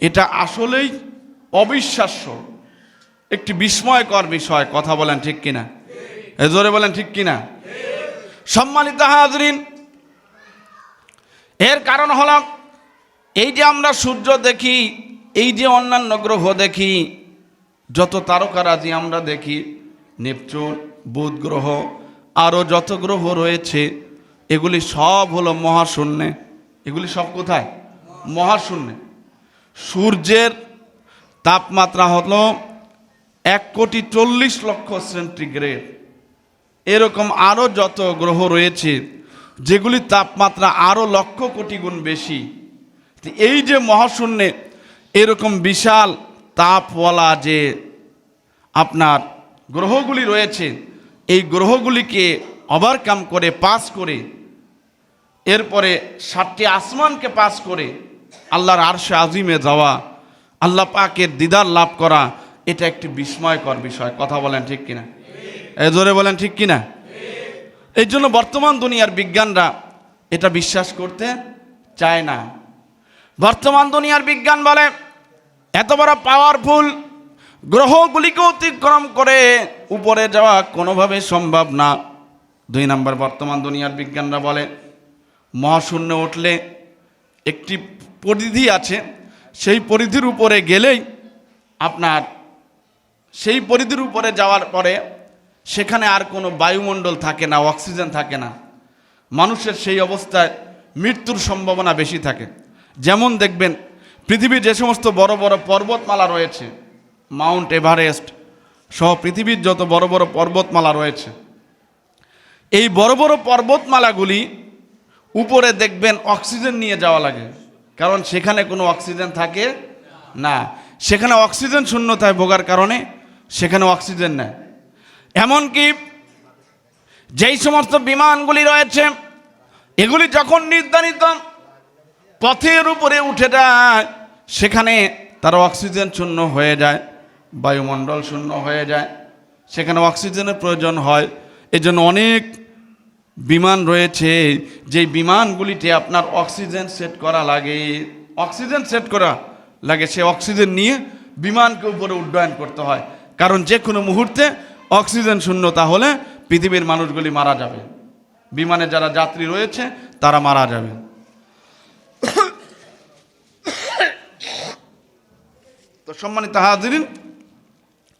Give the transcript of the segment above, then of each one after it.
এটা আসলেই অবিশ্বাস্য। একটি বিস্ময়কর বিষয়, কথা বলেন ঠিক কিনা? জোরে বলেন ঠিক কিনা? সম্মানিত হাজরিন, এর কারণ হল, এই যে আমরা সূর্য দেখি, এই যে অন্যান্য গ্রহ দেখি, যত তারকারাজি আমরা দেখি, নেপচুন, বুধ গ্রহ, আরও যত গ্রহ রয়েছে, এগুলি সব হলো মহাশূন্যে। এগুলি সব কোথায়? মহাশূন্যে। সূর্যের তাপমাত্রা হলো এক কোটি চল্লিশ লক্ষ সেন্টিগ্রেড। এরকম আরও যত গ্রহ রয়েছে, যেগুলি তাপমাত্রা আরও লক্ষ কোটি গুণ বেশি এই যে মহাশূন্যে এরকম বিশাল তাপওয়ালা যে আপনার গ্রহগুলি রয়েছে, এই গ্রহগুলিকে ওভারকাম করে পাস করে, এরপরে সাতটি আসমানকে পাস করে আল্লাহর আরশে আজিমে যাওয়া, আল্লাহ পাকের দিদার লাভ করা, এটা একটি বিস্ময়কর বিষয়। কথা বলেন ঠিক কিনা? এ জোরে বলেন ঠিক কিনা? এই জন্য বর্তমান দুনিয়ার বিজ্ঞানরা এটা বিশ্বাস করতে চায় না। বর্তমান দুনিয়ার বিজ্ঞান বলে, এত বড় পাওয়ারফুল গ্রহগুলিকে অতিক্রম করে উপরে যাওয়া কোনোভাবে সম্ভব না। দুই নম্বর, বর্তমান দুনিয়ার বিজ্ঞানরা বলে, মহাশূন্য উঠলে একটি পরিধি আছে, সেই পরিধির উপরে গেলেই আপনার সেই পরিধির উপরে যাওয়ার পরে সেখানে আর কোনো বায়ুমণ্ডল থাকে না, অক্সিজেন থাকে না। মানুষের সেই অবস্থায় মৃত্যুর সম্ভাবনা বেশি থাকে। যেমন দেখবেন, পৃথিবীর যে সমস্ত বড় বড় পর্বতমালা রয়েছে, মাউন্ট এভারেস্ট সহ পৃথিবীর যত বড় বড় পর্বতমালা রয়েছে, এই বড় বড় পর্বতমালাগুলি উপরে দেখবেন অক্সিজেন নিয়ে যাওয়া লাগে। কারণ সেখানে কোনো অক্সিজেন থাকে না। সেখানে অক্সিজেন শূন্যতায় ভোগার কারণে সেখানে অক্সিজেন নেয় এমনকি যেই সমস্ত বিমানগুলি রয়েছে, এগুলি যখন নির্ধারিত পথের উপরে উঠে যায়, সেখানে তার অক্সিজেন শূন্য হয়ে যায়, বায়ুমণ্ডল শূন্য হয়ে যায়। সেখানে অক্সিজেনের প্রয়োজন হয়। এজন্য অনেক বিমান রয়েছে, যেই বিমানগুলিতে আপনার অক্সিজেন সেট করা লাগে, অক্সিজেন সেট করা লাগে, সে অক্সিজেন নিয়ে বিমানকে উপরে উড্ডয়ন করতে হয়। কারণ যে কোনো মুহূর্তে অক্সিজেন শূন্য, তাহলে পৃথিবীর মানুষগুলি মারা যাবে। বিমানে যারা যাত্রী রয়েছে, তারা মারা যাবে। তো সম্মানিত হাজিরিন,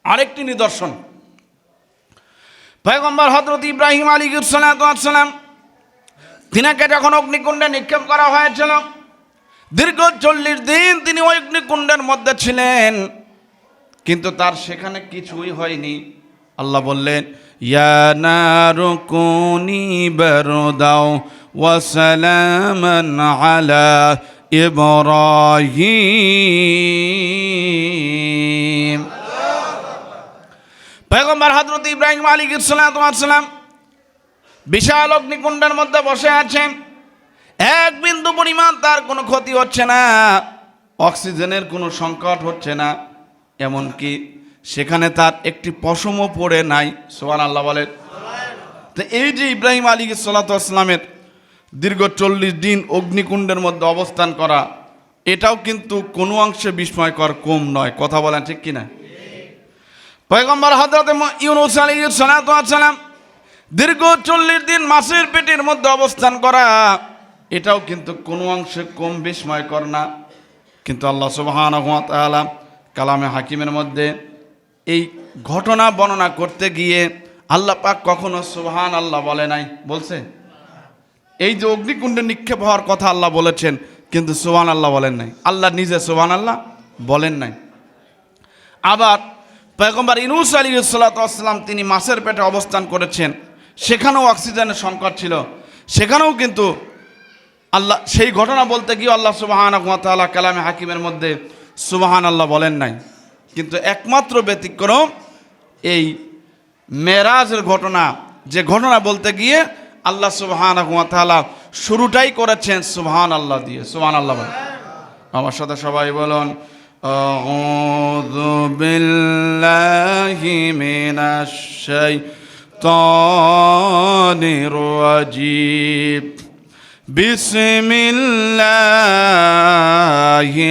আরেকটি নিদর্শন। পয়গম্বর হজরত ইব্রাহিম আলী সালাম, তিনাকে যখন অগ্নিকুণ্ডে নিক্ষেপ করা হয়েছিল, দীর্ঘ চল্লিশ দিন তিনি ওই অগ্নিকুণ্ডের মধ্যে ছিলেন। কিন্তু তার সেখানে কিছুই হয়নি। আল্লাহ বললেন আলা পেগম্বর হজরত ইব্রাহিম আলী সালাম বিশাল অগ্নিকুণ্ডের মধ্যে বসে আছেন। এক বিন্দু পরিমাণ তার কোনো ক্ষতি হচ্ছে না, অক্সিজেনের কোনো সংকট হচ্ছে না, এমনকি সেখানে তার একটি পশমও পড়ে নাই সোহান আল্লাহ বলেন। তো এই যে ইব্রাহিম আলী সাল্লাতামের দীর্ঘ চল্লিশ দিন অগ্নিকুণ্ডের মধ্যে অবস্থান করা, এটাও কিন্তু কোনো অংশে বিস্ময়কর কম নয়। কথা বলেন ঠিক কিনা? পয়গম্বর হজরত ইউনুস আলী সালাম দীর্ঘ চল্লিশ দিন মাসের পেটের মধ্যে অবস্থান করা, এটাও কিন্তু কোনো অংশে কম বিস্ময়কর না। কিন্তু আল্লাহ সুবাহান কালামে হাকিমের মধ্যে এই ঘটনা বর্ণনা করতে গিয়ে আল্লাহ পাক কখনো সুবহান আল্লাহ বলে নাই। বলছে? এই যে অগ্নিকুণ্ডে নিক্ষেপ হওয়ার কথা আল্লাহ বলেছেন, কিন্তু সুবহান আল্লাহ বলেন নাই। আল্লাহ নিজে সুবহান আল্লাহ বলেন নাই। আবার পয়গম্বর ইনুস আলী সাল্লাম তিনি মাছের পেটে অবস্থান করেছেন। সেখানেও অক্সিজেনের সংকট ছিল। সেখানেও কিন্তু আল্লাহ, সেই ঘটনা বলতে গিয়ে আল্লাহ সুবাহান তাল্লাহ কালামে হাকিমের মধ্যে সুবাহান আল্লাহ বলেন নাই। কিন্তু একমাত্র ব্যতিক্রম এই মেরাজের ঘটনা। যে ঘটনা বলতে গিয়ে আল্লাহ সুবাহান তাআলা শুরুটাই করেছেন সুবহান আল্লাহ দিয়ে। সুবহান আল্লাহ আমার সাথে সবাই বলুন أعوذ بالله من الشيطان الرجيم. بسم الله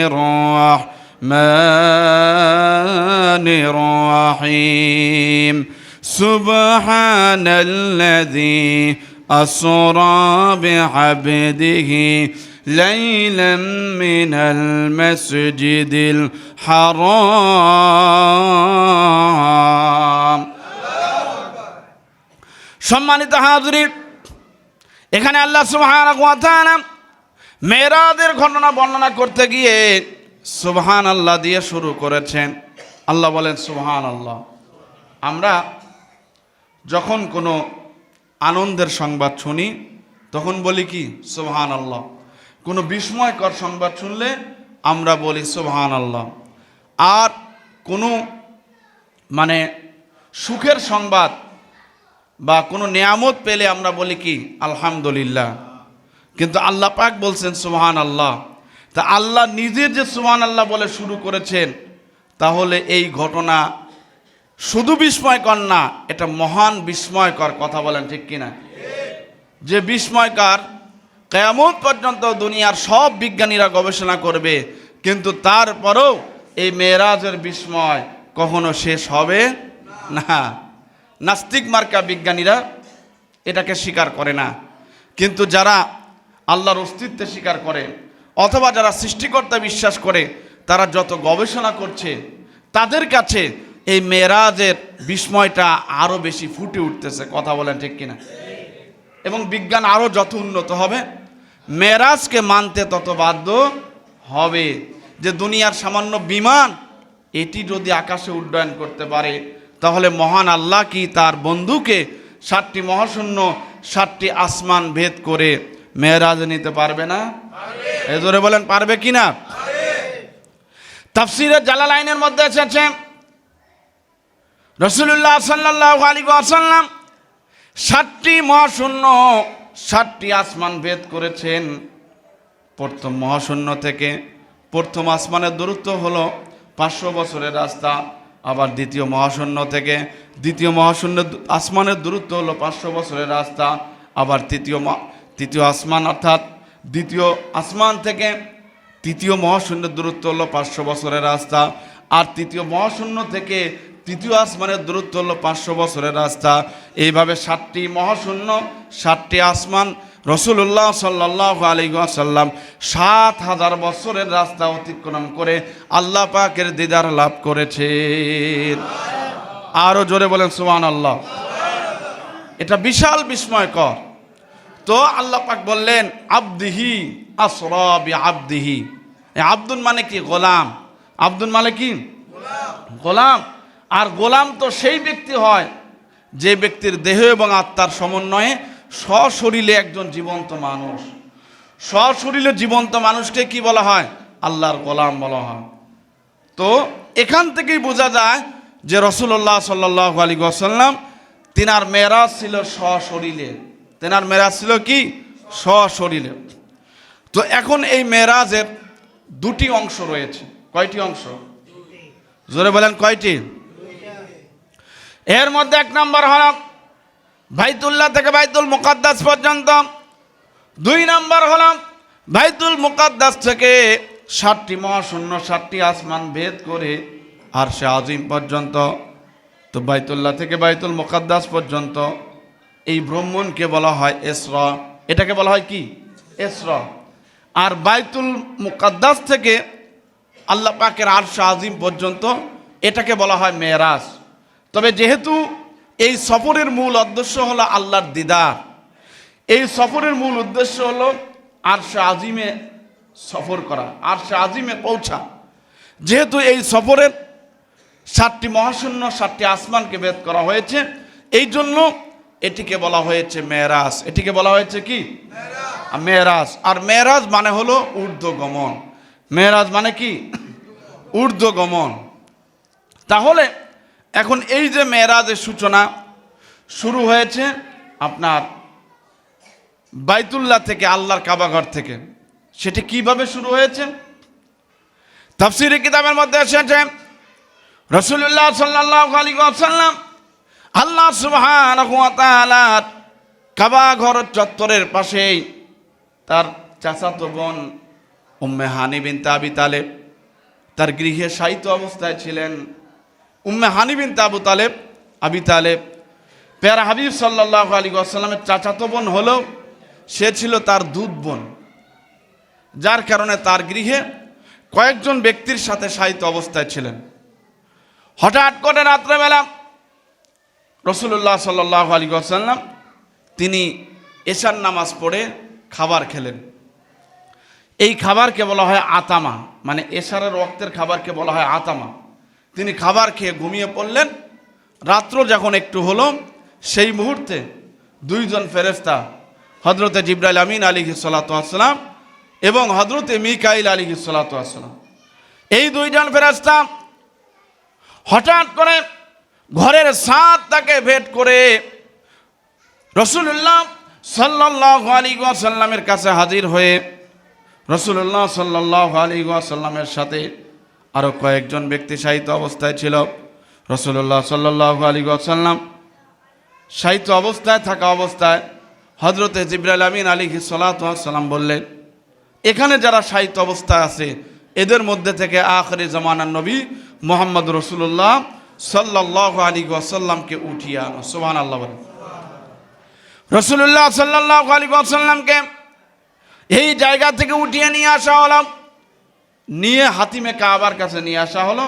الرحمن الرحيم. سبحان الذي أسرى بعبده ليلا من المسجد الحرام সম্মানিত হাজরিন এখানে আল্লাহ সুবহানাহু ওয়া তাআলা মেরাজের ঘটনা বর্ণনা করতে গিয়ে সুবহান আল্লাহ দিয়ে শুরু করেছেন আল্লাহ বলেন সুবহান আল্লাহ আমরা যখন কোনো আনন্দের সংবাদ শুনি তখন বলি কি সুবহান আল্লাহ কোনো বিস্ময়কর সংবাদ শুনলে আমরা বলি সুবহান আল্লাহ আর কোনো মানে সুখের সংবাদ বা কোনো নিয়ামত পেলে আমরা বলি কি, আলহামদুলিল্লাহ। কিন্তু আল্লাহ পাক বলছেন সুবহান আল্লাহ তা আল্লাহ নিজের যে সুবহান আল্লাহ বলে শুরু করেছেন, তাহলে এই ঘটনা শুধু বিস্ময়কর না, এটা মহান বিস্ময়কর কথা বলেন ঠিক কিনা? যে বিস্ময়কর কেয়ামত পর্যন্ত দুনিয়ার সব বিজ্ঞানীরা গবেষণা করবে, কিন্তু তারপরেও এই মেয়েরাজের বিস্ময় কখনো শেষ হবে না। নাস্তিক মার্কা বিজ্ঞানীরা এটাকে স্বীকার করে না। কিন্তু যারা আল্লাহর অস্তিত্বে স্বীকার করে, অথবা যারা সৃষ্টিকর্তা বিশ্বাস করে, তারা যত গবেষণা করছে, তাদের কাছে এই মেয়েরাজের বিস্ময়টা আরও বেশি ফুটে উঠতেছে। কথা বলেন ঠিক কিনা? এবং বিজ্ঞান আরও যত উন্নত হবে মেরাজকে মানতে তত বাধ্য হবে যে দুনিয়ার সামান্য বিমান এটি যদি আকাশে উড্ডয়ন করতে পারে, তাহলে মহান আল্লাহ কি তার বন্ধুকে সাতটি মহাশূন্য, সাতটি আসমান ভেদ করে মেয়েরাজ নিতে পারবে না? এ ধরে বলেন, পারবে কি না? তাফসিরের জালাল আইনের মধ্যে এসেছে রসুল্লাহ সাল্লাহ আলী আসাল্লাম ষাটটি মহাশূন্য ষাটটি আসমান ভেদ করেছেন। প্রথম মহাশূন্য থেকে প্রথম আসমানের দূরত্ব হলো পাঁচশো বছরের রাস্তা। আবার দ্বিতীয় মহাশূন্য থেকে দ্বিতীয় মহাশূন্য আসমানের দূরত্ব হলো পাঁচশো বছরের রাস্তা। আবার তৃতীয় তৃতীয় আসমান অর্থাৎ দ্বিতীয় আসমান থেকে তৃতীয় মহাশূন্যের দূরত্ব হলো পাঁচশো বছরের রাস্তা। আর তৃতীয় মহাশূন্য থেকে তৃতীয় আসমানের দূরত্ব হলো পাঁচশো বছরের রাস্তা। এইভাবে সাতটি মহাশূন্য, সাতটি আসমান রসুল্লাহ সাল্লাহ আলিগাসাল্লাম সাত হাজার বছরের রাস্তা অতিক্রম করে আল্লাহ পাকের দিদার লাভ করেছেন। আরও জোরে বলেন সুমান আল্লাহ এটা বিশাল বিস্ময়কর। তো আল্লাহ পাক বললেন, আবদিহি আসরবি আবদিহি আব্দুল মানে কি? গোলাম। আব্দুল মানে কি? গোলাম। আর গোলাম তো সেই ব্যক্তি হয় যে ব্যক্তির দেহ এবং আত্মার সমন্বয়ে সশরীরে একজন জীবন্ত মানুষ। সশরীরে জীবন্ত মানুষকে কি বলা হয়? আল্লাহর গোলাম বলা হয়। তো এখান থেকেই বোঝা যায় যে রসুল্লাহ সাল্লাহ আলী সাল্লাম তিনার মেরাজ ছিল সশরীরে। তেনার মেরাজ ছিল কি? সশরীরে। তো এখন এই মেরাজের দুটি অংশ রয়েছে। কয়টি অংশ? জোরে বলেন কয়টি? এর মধ্যে এক নম্বর হল বাইতুল্লাহ থেকে বাইতুল মুকাদ্দাস পর্যন্ত। দুই নম্বর হল বাইতুল মুকাদ্দাস থেকে ষাটটি মহাশূন্য ষাটটি আসমান ভেদ করে আর সে আজিম পর্যন্ত, তো বাইতুল্লাহ থেকে বাইতুল মুকাদ্দাস পর্যন্ত এই ভ্রমণকে বলা হয় এসর। এটাকে বলা হয় কি? এসর। আর বাইতুল মুকাদ্দাস থেকে আল্লাহ পাকের আরশ আজিম পর্যন্ত এটাকে বলা হয় মেয়েরাজ। তবে যেহেতু এই সফরের মূল উদ্দেশ্য হলো আল্লাহর দিদার এই সফরের মূল উদ্দেশ্য হলো আরশ আজিমে সফর করা আরশ আজিমে পৌঁছা। যেহেতু এই সফরের সাতটি মহাশূন্য সাতটি আসমানকে ভেদ করা হয়েছে এই জন্য এটিকে বলা হয়েছে মেয়েরাজ। এটিকে বলা হয়েছে কি? মেয়েরাজ। আর মেয়েরাজ। মানে হলো ঊর্ধ্বগমন। মেয়েরাজ মানে কি? ঊর্ধ্বগমন। তাহলে এখন এই যে মেয়েরাজের সূচনা শুরু হয়েছে আপনার বাইতুল্লাহ থেকে, আল্লাহর কাবাঘর থেকে। সেটি কীভাবে শুরু হয়েছে? তাফসিরে কিতাবের মধ্যে এসেছে রসুল্লাহ সাল্লাহ আলী সাল্লাম আল্লাহ সুবহান কাবা ঘর চত্বরের পাশেই তার চাচাতো বোন উম্মে হানি বিন আবি তালেব তার গৃহে সাহিত্য অবস্থায় ছিলেন। উম্মে হানিবিন তাবু তালেব, আবি তালেব। পেয়ারা হাবিব সাল্লাহ আলী আসাল্লামের চাচাতো বোন হলেও সে ছিল তার দুধ বোন। যার কারণে তার গৃহে কয়েকজন ব্যক্তির সাথে সাহিত্য অবস্থায় ছিলেন। হঠাৎ করে রাত্রেবেলা রসুল্লাহ সাল্লাহ আলী আসাল্লাম তিনি এশার নামাজ পড়ে খাবার খেলেন। এই খাবারকে বলা হয় আতামা মানে এশারের রক্তের খাবারকে বলা হয় আতামা। তিনি খাবার খেয়ে ঘুমিয়ে পড়লেন। রাত্র যখন একটু হলো, সেই মুহূর্তে দুইজন ফেরেস্তা হজরতে জিব্রাইল আমিন আলী সালাতাম এবং হজরতে মিকাইল আলী সালাতাম এই দুইজন ফেরেস্তা হঠাৎ করে ঘরের সাত তাকে ভেট করে রসুল্লাহ সাল্লাহ আলী সাল্লামের কাছে হাজির হয়ে রসুল্লাহ সাল্লাহ আলী সাল্লামের সাথে আরও কয়েকজন ব্যক্তি সাহিত্য অবস্থায় ছিল। রসুল্লাহ সাল্লাহ আলী সাল্লাম সাহিত্য অবস্থায় থাকা অবস্থায় হজরতে জিব্রাইল আমিন আলী সাল্লাম বললেন, এখানে যারা সাহিত্য অবস্থায় আছে, এদের মধ্যে থেকে আখরি জমানার নবী মোহাম্মদ রসুল্লাহ সাল্লাহ আলী ওয়াসাল্লামকে উঠিয়ে আনো। সোহান আল্লাহ রসুল্লাহ সাল্লাহ আলী ওয়াসাল্লামকে এই জায়গা থেকে উঠিয়ে নিয়ে আসা হলো। নিয়ে হাতিমে কাবার কাছে নিয়ে আসা হলো।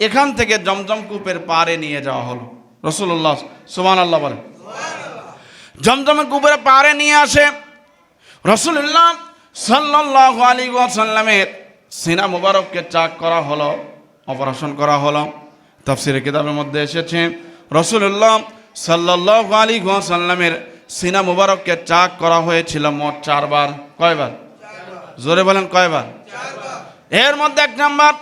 এখান থেকে জমজম কূপের পারে নিয়ে যাওয়া হলো। রসুল্লাহ সোহান আল্লাহ বলেন। জমজম কূপের পারে নিয়ে আসে। রসুল্লাহ সাল্লাহ আলী ওয়াসাল্লামের সিনা মুবারককে চাক করা হলো, অপারেশন করা হলো। তফসিরে কিতাবের মধ্যে এসেছে রসুল্লাহ সাল্লাহ আলী সাল্লামের সিনা মুবারককে চাক করা হয়েছিল মোট চারবার। কয়বার? জোরে বলেন কয়বার? এর মধ্যে এক নাম্বার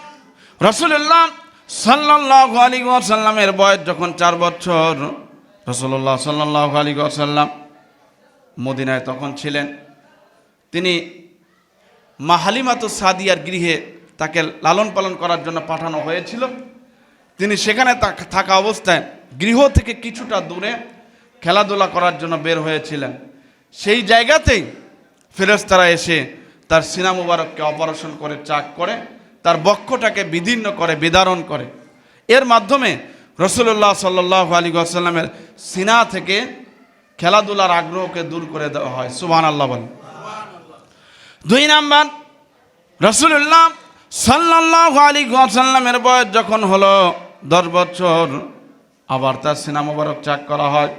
রসুল্লাহ সাল্লাহ আলী সাল্লামের বয়স যখন চার বছর রসুল্লাহ সাল্লাহ আলী সাল্লাম মদিনায় তখন ছিলেন। তিনি মাহালিমাতু সাদিয়ার গৃহে তাকে লালন পালন করার জন্য পাঠানো হয়েছিল। তিনি সেখানে থাকা অবস্থায় গৃহ থেকে কিছুটা দূরে খেলাধুলা করার জন্য বের হয়েছিলেন। সেই জায়গাতেই ফেরেস্তারা এসে তার সিনা মুবারককে অপারেশন করে, চাক করে, তার বক্ষটাকে বিদীর্ণ করে, বিদারণ করে। এর মাধ্যমে রসুল্লাহ সাল্লাহ আলী আসাল্লামের সিনা থেকে খেলাধুলার আগ্রহকে দূর করে দেওয়া হয়। সুবহান আল্লাহ বলেন। দুই নাম্বার রসুল্লাহ সাল্লাহ আলী সাল্লামের বয়স যখন হলো দশ বছর, আবার তার সিনা মোবারক চাক করা হয়।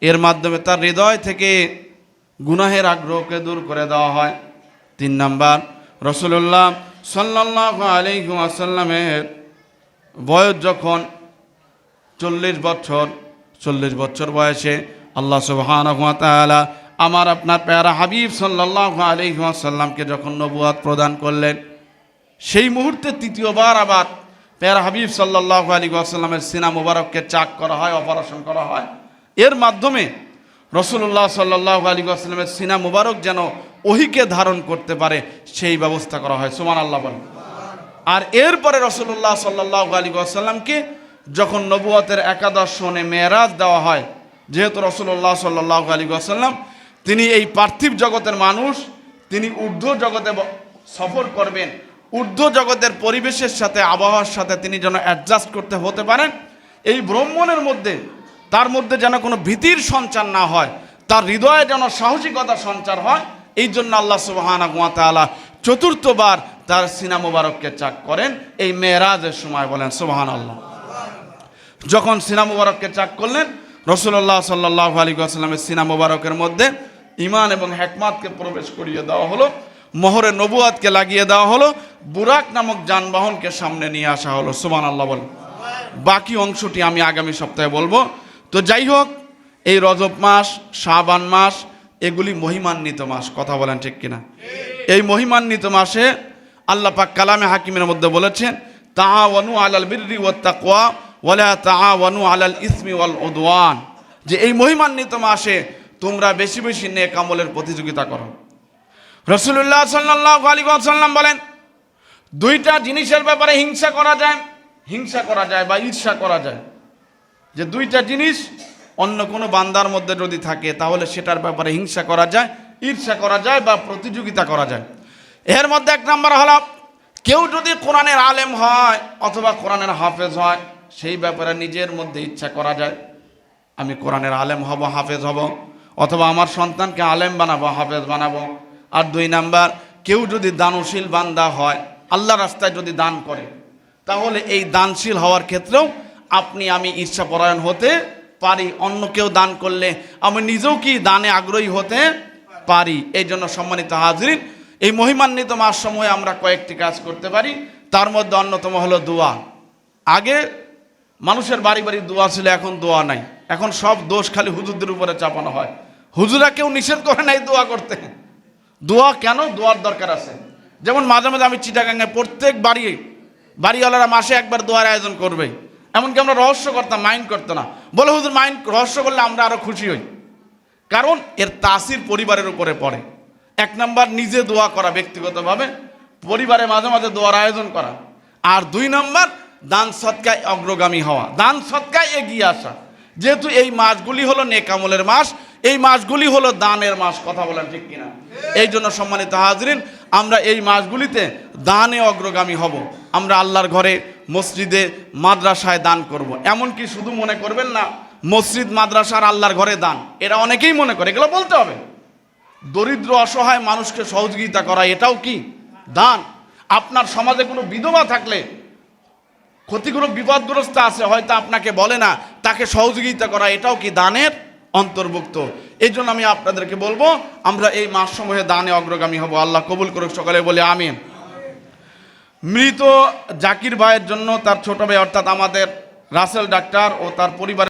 এর মাধ্যমে তার হৃদয় থেকে গুনাহের আগ্রহকে দূর করে দেওয়া হয়। তিন নাম্বার রসুল্লাহ সাল্লাহ আলী আসাল্লামের বয়স যখন চল্লিশ বছর চল্লিশ বছর বয়সে আল্লাহ সুবহান আমার আপনার প্যারা হাবিব সাল্লাহ আলহিহাসাল্লামকে যখন নবুয়াদ প্রদান করলেন, সেই মুহূর্তে তৃতীয়বার আবার প্যারা হাবিব সাল্লাহ আলী আসাল্লামের সিনা মুবারককে চাক করা হয়, অপারেশন করা হয়। এর মাধ্যমে রসুল্লাহ সাল্লাহ আলী আসাল্লামের সিনা মুবারক যেন ওহিকে ধারণ করতে পারে, সেই ব্যবস্থা করা হয়। সুমান আল্লাহ বলেন। আর এরপরে রসুল্লাহ সাল্লাহ আলী আসাল্লামকে যখন নবুয়তের একাদশ সনে মেয়েরাজ দেওয়া হয়, যেহেতু রসুল্লাহ সাল্লাহ আলী আসাল্লাম তিনি এই পার্থিব জগতের মানুষ, তিনি ঊর্ধ্ব জগতে সফর করবেন, ঊর্ধ্ব জগতের পরিবেশের সাথে, আবহাওয়ার সাথে তিনি যেন অ্যাডজাস্ট করতে হতে পারেন, এই ভ্রমণের মধ্যে, তার মধ্যে যেন কোনো ভীতির সঞ্চার না হয়, তার হৃদয়ে যেন সাহসিকতা সঞ্চার হয় এই জন্য আল্লাহ সুবাহানা তাআলা চতুর্থবার তার সিনা মুবারককে চাক করেন। এই মেয়েরাজের সময় বলেন সুবাহান আল্লাহ যখন সিনা মুবারককে চাক করলেন রসুল্লাহ সাল্লাহ আলী আসাল্লামের সিনা মুবারকের মধ্যে ইমান এবং হেকমাতকে প্রবেশ করিয়ে দেওয়া হলো, মোহরে নবুয়াতকে লাগিয়ে দেওয়া হলো, বুরাক নামক যানবাহনকে সামনে নিয়ে আসা হলো সুমান আল্লাহ বলেন। বাকি অংশটি আমি আগামী সপ্তাহে বলব। তো যাই হোক, এই রজব মাস, শাবান মাস এগুলি মহিমান্বিত মাস, কথা বলেন ঠিক কিনা? এই মহিমান্বিত মাসে আল্লাহ পাক কালামে হাকিমের মধ্যে বলেছেন, তাআওয়ানু আলাল বিররি ওয়াত তাকওয়া, ওয়ালা তাআওয়ানু আলাল ইসমি ওয়াল উদওয়ান। যে এই মহিমান্বিত মাসে তোমরা বেশি বেশি নেক আমলের প্রতিযোগিতা করো। রসুল্লাহ সাল্লাল্লাহু আলাইহি ওয়াসাল্লাম বলেন, দুইটা জিনিসের ব্যাপারে হিংসা করা যায়, হিংসা করা যায় বা ঈর্ষা করা যায়। যে দুইটা জিনিস অন্য কোনো বান্দার মধ্যে যদি থাকে, তাহলে সেটার ব্যাপারে হিংসা করা যায়, ঈর্ষা করা যায় বা প্রতিযোগিতা করা যায়। এর মধ্যে এক নম্বর হলো, কেউ যদি কোরআনের আলেম হয় অথবা কোরআনের হাফেজ হয়, সেই ব্যাপারে নিজের মধ্যে ইচ্ছা করা যায়। আমি কোরআনের আলেম হব, হাফেজ হব, অথবা আমার সন্তানকে আলেম বানাবো, হাফেজ বানাবো। আর দুই নাম্বার, কেউ যদি দানশীল বান্দা হয় আল্লাহ রাস্তায় যদি দান করে, তাহলে এই দানশীল হওয়ার ক্ষেত্রেও আপনি আমি ঈর্ষাপরায়ণ হতে পারি, অন্য কেউ দান করলে আমি নিজেও কি দানে আগ্রহী হতে পারি? এই জন্য সম্মানিত হাজরিন, এই মহিমান্বিত মাস সময়ে আমরা কয়েকটি কাজ করতে পারি। তার মধ্যে অন্যতম হলো দোয়া। আগে মানুষের বাড়ি বাড়ি দোয়া ছিল, এখন দোয়া নাই। এখন সব দোষ খালি হুজুরদের উপরে চাপানো হয়। হুজুরা কেউ নিষেধ করে নাই দোয়া করতে। দোয়া কেন? দোয়ার দরকার আছে। যেমন মাঝে মাঝে আমি চিটাগাঙ্গে প্রত্যেক বাড়ি, বাড়িওয়ালারা মাসে একবার দোয়ার আয়োজন করবে। এমনকি আমরা রহস্য করতাম মাইন্ড করতো না। বলে, হুজুর, মাইন্ড, রহস্য করলে আমরা আরও খুশি হই। কারণ এর তাসির পরিবারের উপরে পড়ে। এক নাম্বার, নিজে দোয়া করা ব্যক্তিগতভাবে, পরিবারে মাঝে মাঝে দোয়ার আয়োজন করা। আর দুই নাম্বার, দান সৎকায় অগ্রগামী হওয়া। দান সৎকায় এগিয়ে আসা। যেহেতু এই মাসগুলি হলো নেকামলের মাস এই মাসগুলি হলো দানের মাস, কথা বলেন ঠিক কিনা? এই জন্য সম্মানিত হাজরিন, আমরা এই মাসগুলিতে দানে অগ্রগামী হব। আমরা আল্লাহর ঘরে মসজিদে মাদ্রাসায় দান করব। এমনকি শুধু মনে করবেন না, মসজিদ মাদ্রাসার আল্লাহর ঘরে দান, এরা অনেকেই মনে করে, এগুলো বলতে হবে। দরিদ্র, অসহায় মানুষকে সহযোগিতা করা, এটাও কি? দান। আপনার সমাজে কোনো বিধবা থাকলে, ক্ষতিগ্রস্ত, বিপদগ্রস্ত আছে, হয়তো আপনাকে বলে না, তাকে সহযোগিতা করা, এটাও কি দানের? অন্তর্ভুক্ত। এই জন্য আমি আপনাদেরকে বলব, আমরা এই মাস সময়ে দানে অগ্রগামী হব। আল্লাহ কবুল করুক, সকালে বলে আমি মৃত জাকির ভাইয়ের জন্য তার ছোট ভাই, অর্থাৎ আমাদের রাসেল ডাক্তার ও তার পরিবার